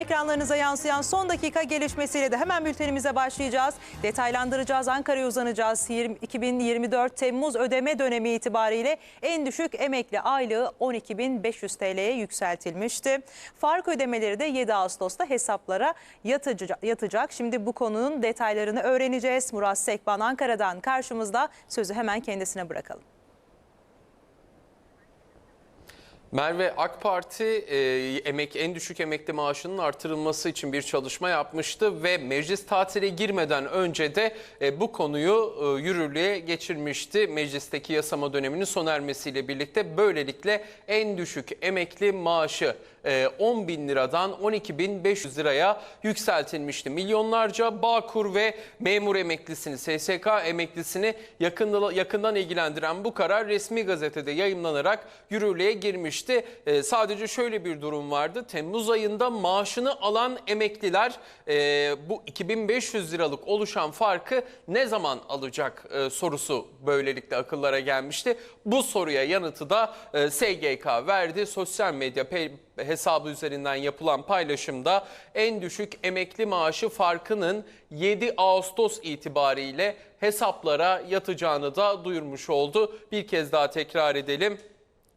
Ekranlarınıza yansıyan son dakika gelişmesiyle de hemen bültenimize başlayacağız. Detaylandıracağız, Ankara'ya uzanacağız. 20 2024 Temmuz ödeme dönemi itibariyle en düşük emekli aylığı 12.500 TL'ye yükseltilmişti. Fark ödemeleri de 7 Ağustos'ta hesaplara yatacak. Şimdi bu konunun detaylarını öğreneceğiz. Murat Sekban Ankara'dan karşımızda. Sözü hemen kendisine bırakalım. Merve AK Parti e, emek en düşük emekli maaşının artırılması için bir çalışma yapmıştı ve meclis tatile girmeden önce de e, bu konuyu e, yürürlüğe geçirmişti. Meclisteki yasama döneminin sona ermesiyle birlikte böylelikle en düşük emekli maaşı e, 10 bin liradan 12 bin 500 liraya yükseltilmişti. Milyonlarca Bağkur ve memur emeklisini, SSK emeklisini yakından, yakından ilgilendiren bu karar resmi gazetede yayımlanarak yürürlüğe girmişti. Ee, sadece şöyle bir durum vardı. Temmuz ayında maaşını alan emekliler e, bu 2500 liralık oluşan farkı ne zaman alacak e, sorusu böylelikle akıllara gelmişti. Bu soruya yanıtı da e, SGK verdi. Sosyal medya hesabı üzerinden yapılan paylaşımda en düşük emekli maaşı farkının 7 Ağustos itibariyle hesaplara yatacağını da duyurmuş oldu. Bir kez daha tekrar edelim.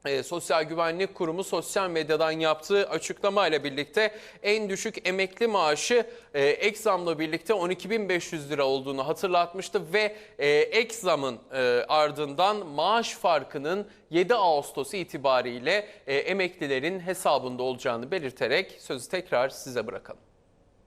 E, Sosyal Güvenlik Kurumu sosyal medyadan yaptığı açıklamayla birlikte en düşük emekli maaşı e, ek zamla birlikte 12.500 lira olduğunu hatırlatmıştı ve e, ek zamın e, ardından maaş farkının 7 Ağustos itibariyle e, emeklilerin hesabında olacağını belirterek sözü tekrar size bırakalım.